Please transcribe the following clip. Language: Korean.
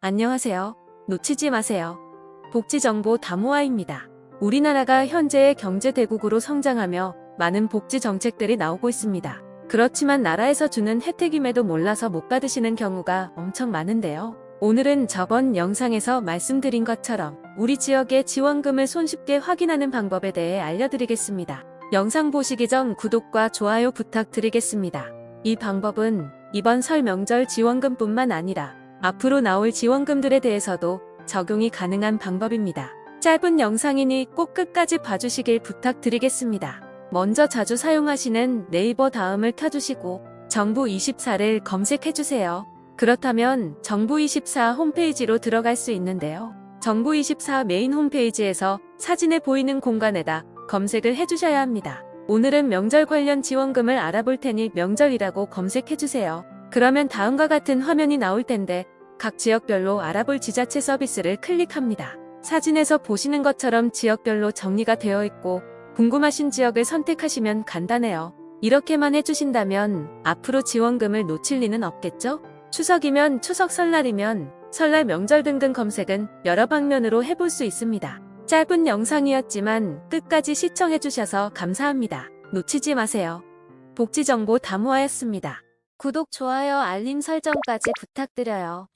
안녕하세요. 놓치지 마세요. 복지정보 다모아입니다. 우리나라가 현재의 경제 대국으로 성장하며 많은 복지 정책들이 나오고 있습니다. 그렇지만 나라에서 주는 혜택임에도 몰라서 못 받으시는 경우가 엄청 많은데요. 오늘은 저번 영상에서 말씀드린 것처럼 우리 지역의 지원금을 손쉽게 확인하는 방법에 대해 알려드리겠습니다. 영상 보시기 전 구독과 좋아요 부탁드리겠습니다. 이 방법은 이번 설 명절 지원금뿐만 아니라 앞으로 나올 지원금들에 대해서도 적용이 가능한 방법입니다. 짧은 영상이니 꼭 끝까지 봐주시길 부탁드리겠습니다. 먼저 자주 사용하시는 네이버 다음을 켜주시고 정부24를 검색해주세요. 그렇다면 정부24 홈페이지로 들어갈 수 있는데요. 정부24 메인 홈페이지에서 사진에 보이는 공간에다 검색을 해주셔야 합니다. 오늘은 명절 관련 지원금을 알아볼 테니 명절이라고 검색해주세요. 그러면 다음과 같은 화면이 나올 텐데 각 지역별로 알아볼 지자체 서비스를 클릭합니다. 사진에서 보시는 것처럼 지역별로 정리가 되어 있고 궁금하신 지역을 선택하시면 간단해요. 이렇게만 해주신다면 앞으로 지원금을 놓칠 리는 없겠죠? 추석이면 추석 설날이면 설날 명절 등등 검색은 여러 방면으로 해볼 수 있습니다. 짧은 영상이었지만 끝까지 시청해주셔서 감사합니다. 놓치지 마세요. 복지정보 다모아였습니다. 구독, 좋아요, 알림 설정까지 부탁드려요.